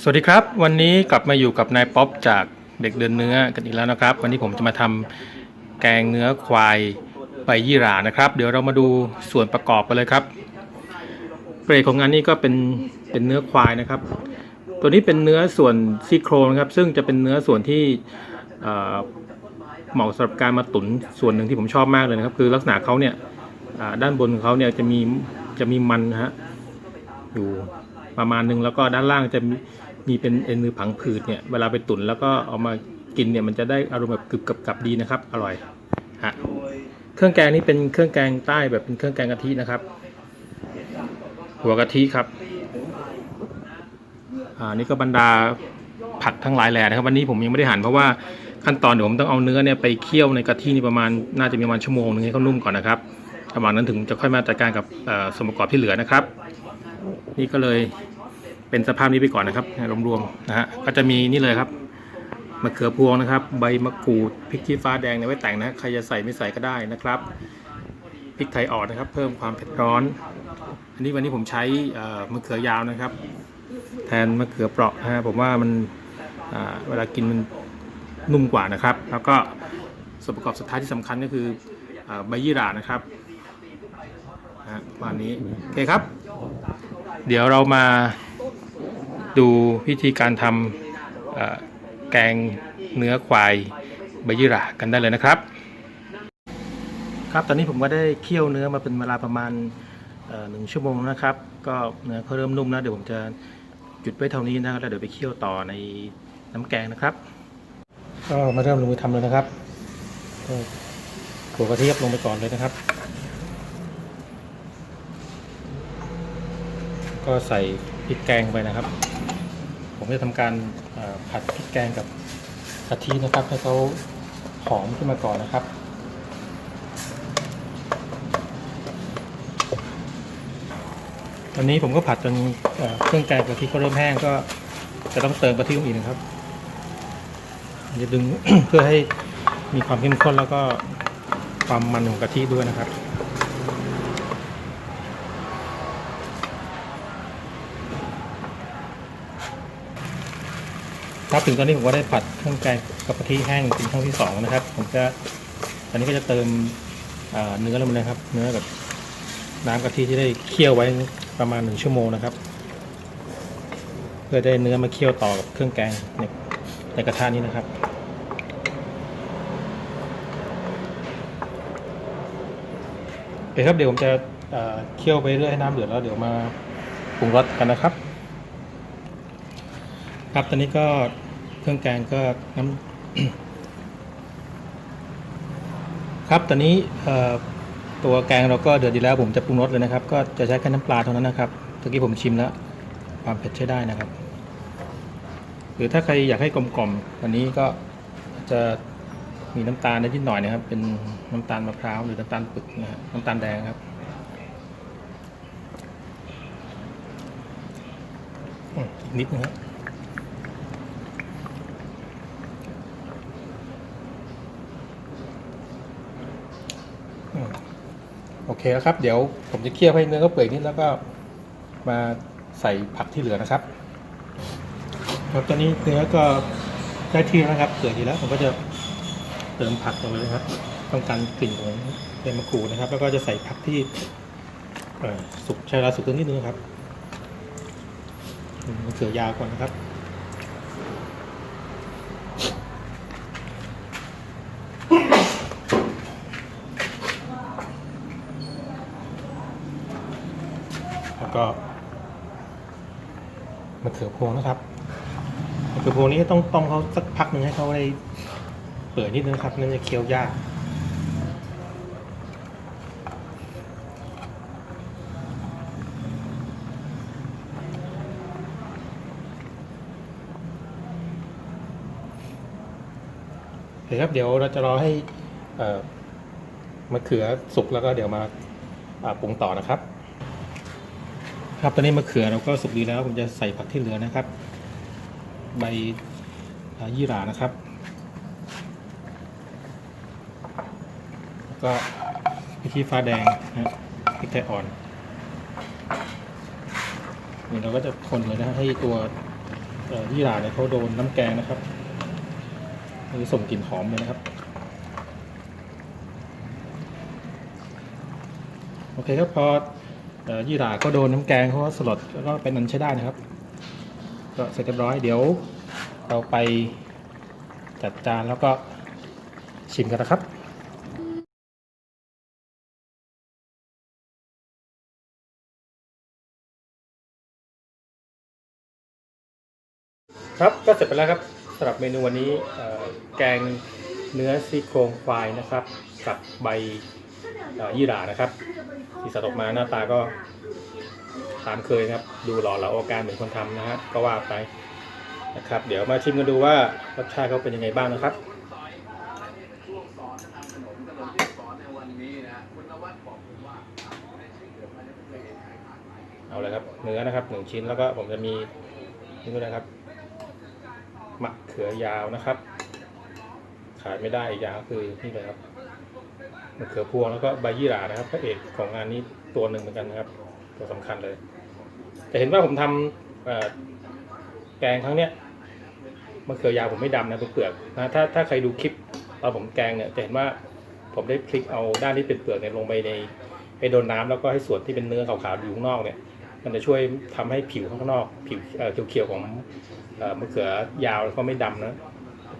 สวัสดีครับ วันนี้กลับมาอยู่กับนายป๊อปจากเด็กเดินเนื้อกันอีกแล้วนะครับ วันนี้ผมจะมาทำแกงเนื้อควายใบยี่หร่านะครับ เดี๋ยวเรามาดูส่วนประกอบกันเลยครับเกรดของงานนี้ก็เป็นเป็นเนื้อควายนะครับ ตัวนี้เป็นเนื้อส่วนซี่โครงครับ ซึ่งจะเป็นเนื้อส่วนที่เหมาะสำหรับการมาตุ๋นส่วนหนึ่งที่ผมชอบมากเลยนะครับ คือลักษณะเขาเนี่ยด้านบนของเขาเนี่ยจะมีจะมีมันฮะอยู่ ประมาณหนึ่งแล้วก็ด้านล่างจะมีมเป็นเอ็นมือผังผืดเนี่ยเวลาไปตุ๋นแล้วก็เอามากินเนี่ยมันจะได้อารมณ์แบบกรึบกับกับดีนะครับ อร่อยฮะเครื่องแกงนี้เป็นเครื่องแกงใต้แบบเป็นเครื่องแกงกะทินะครับ หัวกะทิครับอ่านี่ก็บรรดาผักทั้งหลายแหล่นะครับ วันนี้ผมยังไม่ได้หั่นเพราะว่าขั้นตอนเดี๋ยวผมต้องเอาเนื้อเนี่ยไปเคี่ยวในกะทินี่ประมาณน่าจะมีประมาณชั่วโมงนึงให้เขานุ่มก่อนนะครับระหว่างนั้นถึงจะค่อยมาจัดการกับอ่อส่วนประกอบที่เหลือนะครับ นี่ก็เลยเป็นสภาพนี้ไปก่อนนะครับรวมๆนะฮะก็จะมีนี่เลยครับมะเขือพวงนะครับ ใบมะกรูดพริกชี้ฟ้าแดงเนี่ยไว้แต่งนะใครจะใส่ไม่ใส่ก็ได้นะครับพริกไทยอ่อนนะครับ เพิ่มความเผ็ดร้อน อันนี้วันนี้ผมใช้มะเขือยาวนะครับ แทนมะเขือเปราะนะฮะผมว่ามันเวลากินมันนุ่มกว่านะครับ แล้วก็ส่วนประกอบสุดท้ายที่สำคัญก็คืออใบยี่หร่านะครับฮะประมาณนี้โอเคครับ เดี๋ยวเรามาดูวิธีการทำเอ่อแกงเนื้อควายใบยี่หร่ากันได้เลยนะครับ ครับตอนนี้ผมก็ได้เคี่ยวเนื้อมาเป็นเวลาประมาณเอ่อหนึ่งชั่วโมงนะครับ ก็เนื้อเขาเริ่มนุ่มแล้วเดี๋ยวผมจะหยุดไว้เท่านี้นะครับแล้วเดี๋ยวไปเคี่ยวต่อในน้ำแกงนะครับ ก็มาเริ่มลงมือทำเลยนะครับก็หัวกระเทียบลงไปก่อนเลยนะครับ ก็ใส่พริกแกงไปนะครับ ผมจะทำการผัดพริกแกงกับกะทินะครับให้เขาหอมขึ้นมาก่อนนะครับตอนนี้ผมก็ผัดจนเเครื่องแกงกะทิเขาเริ่มแห้งก็จะต้องเติมกะทิลงอีกนะครับจะดึงเพื่อให้มีความเข้มข้นแล้วก็ความมันของกะทิด้วยนะครับ ครับถึงตอนนี้ผมก็ได้ผัดเครื่องแกงกับกะทิแห้งเป็นครั้งที่สองนะครับ ผมจะตอนนี้ก็จะเติมเนื้อลงไปเลยครับ เนื้อกับน้ำกะทิที่ได้เคี่ยวไว้ประมาณหนึ่งชั่วโมงนะครับ เพื่อได้เนื้อมาเคี่ยวต่อกับเครื่องแกงในในกระทะนี้นะครับโอเคครับเดี๋ยวผมจะเคี่ยวไปเรื่อยให้น้ำเดือดแล้วเดี๋ยวมาปรุงรสกันนะครับ ครับตอนนี้ก็ เครื่องแกงก็น้ำครับตอนนี้ตัวแกงเราก็เดือดดีแล้วผมจะปรุงรสเลยนะครับ ก็จะใช้แค่น้ำปลาเท่านั้นนะครับเมื่อกี้ผมชิมแล้ว ความเผ็ดใช้ได้นะครับ หรือถ้าใครอยากให้กลมกล่อมวันนี้ก็จะมีน้ำตาลนิดหน่อยนะครับ เป็นน้ำตาลมะพร้าวหรือน้ำตาลปึกนะฮะน้ำตาลแดงครับอีกนิดนึงครับ โอเคแล้วครับ เดี๋ยวผมจะเคี่ยวให้เนื้อก็เปื่อยนิดแล้วก็มาใส่ผักที่เหลือนะครับ ครับตอนนี้เนื้อก็ได้ที่แล้วนะครับเปื่อยดีแล้วผมก็จะเติมผักลงไปเลยครับต้องการกลิ่นของใบมะกรูดนะครับ แล้วก็จะใส่ผักที่สุกใช้เวลาสุกนิดนึงครับมะเขือยาวก่อนนะครับ ก็มะเขือพวงนะครับมะเขือพวงนี้ต้องต้มเขาสักพักหนึ่งให้เขาได้เปื่อยนิดนึงครับนั่นจะเคี้ยวยากโอเคครับเดี๋ยวเราจะรอให้มะเขือสุกแล้วก็เดี๋ยวมาปรุงต่อนะครับ ครับตอนนี้มะเขือเราก็สุกดีแล้วผมจะใส่ผักที่เหลือนะครับ ใบยี่หร่านะครับ แล้วก็พริกชี้ฟ้าแดงนะพริกไทยอ่อนเนี่เราก็จะคนเลยนะให้ตัวยี่หร่าเนี่ยเขาโดนน้ำแกงนะครับมันจะส่งกลิ่นหอมเลยนะครับ โอเคครับพอ ยี่หร่าก็โดนน้ำแกงเขาก็สลดแล้วก็เป็นอันใช้ได้นะครับ ก็เสร็จเรียบร้อยเดี๋ยวเราไปจัดจานแล้วก็ชิมกันนะครับครับก็เสร็จไปแล้วครับสำหรับเมนูวันนี้แกงเนื้อซี่โครงควายนะครับ กับใบ ยี่หร่านะครับ ที่สัตว์ออกมาหน้าตาก็ตามเคยนะครับ ดูหล่อเหลาอาการเหมือนคนทำนะฮะก็ว่าไปนะครับ เดี๋ยวมาชิมกันดูว่ารสชาติเขาเป็นยังไงบ้างนะครับเอาเลยครับเนื้อนะครับหนึ่งชิ้นแล้วก็ผมจะมีนี่ด้วยนะครับมะเขือยาวนะครับ ขายไม่ได้อีกอย่างก็คือนี่เลยครับ มะเขือพวงแล้วก็ใบยี่หร่านะครับพระเอกของงานนี้ตัวหนึ่งเหมือนกันนะครับ ตัวสำคัญเลย แต่เห็นว่าผมทำเอ่อแกงครั้งเนี้ยมะเขือยาวผมไม่ดำนะเปลือกนะถ้าถ้าใครดูคลิปตอนผมแกงเนี่ยจะเห็นว่าผมได้พลิกเอาด้านที่เป็นเปลือกเนี่ยลงไปในไปโดนน้ำแล้วก็ให้ส่วนที่เป็นเนื้อขาวๆอยู่ข้างนอกเนี่ย มันจะช่วยทำให้ผิวข้างนอก ผิวเอ่อเขียวๆของมะเขือยาวแล้วก็ไม่ดำนะ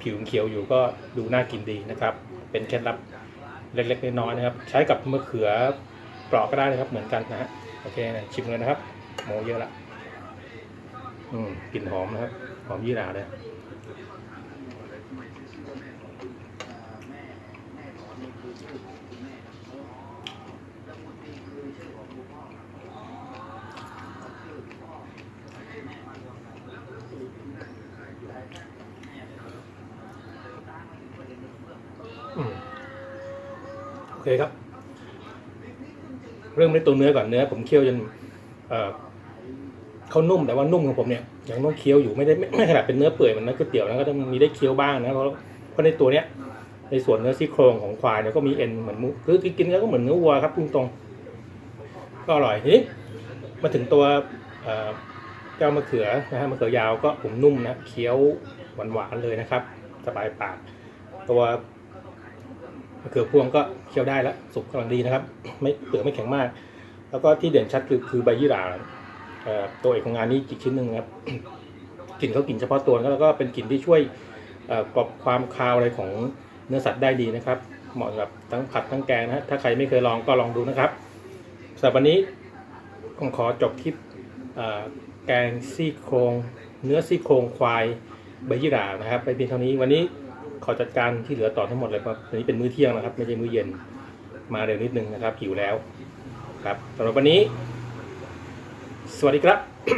ผิวเขียวอยู่ก็ดูน่ากินดีนะครับ เป็นเคล็ดลับ เล็กๆน้อยๆนะครับ ใช้กับมะเขือเปลาะก็ได้นะครับ เหมือนกันนะฮะโอเคนะชิมเลยนะครับโมเยอะละอืมกลิ่นหอมนะครับ หอมยี่หร่าเลย เคครับ เริ่มด้วยตัวเนื้อก่อนเนื้อ ผมเคี่ยวจนเขานุ่มแต่ว่านุ่มของผมเนี่ยยังต้องเคี้ยวอยู่ไม่ได้ไม่ไมขนาดเป็นเนื้อเปื่อยเหมันนื้อก๋วยเตี๋ยวนะก็ต้องมีได้เคี้ยวบ้างนะเพราะเพราะในตัวเนี้ยในส่วนเนื้อซี่โครงของควายเนี่ยก็มีเอ็นเหมือนมูคือกินแล้วก็เหมือนเนื้อวัวครับพุ่งตรงก็อร่อยทีนี้มาถึงตัวเจ้ามะเขือนะฮะมะเขือยาวก็ผมนุ่มนะเคี้ยวหวานๆเลยนะครับ สบายปาก ตัว มะเขือพวงก็เคี้ยวได้แล้วสุกกำลังดีนะครับ ไม่เปลือกไม่แข็งมาก แล้วก็ที่เด่นชัดคือคือใบยี่หร่าตัวเอกของงานนี้อีกชิ้นหนึ่งครับกลิ่นเขากลิ่นเฉพาะตัวแล้วก็เป็นกลิ่นที่ช่วยกรอบความคาวอะไรของเนื้อสัตว์ได้ดีนะครับ เหมาะกับทั้งผัดทั้งแกงนะถ้าใครไม่เคยลองก็ลองดูนะครับสำหรับวันนี้ผมขอจบคลิปแกงซี่โครง เนื้อซี่โครงควายใบยี่หร่านะครับ ไปเพียงเท่านี้วันนี้ ขอจัดการที่เหลือต่อทั้งหมดเลยครับวันนี้เป็นมื้อเที่ยงนะครับ ไม่ใช่มื้อเย็นมาเร็วนิดนึงนะครับหิวแล้ว ครับสำหรับวันนี้ สวัสดีครับ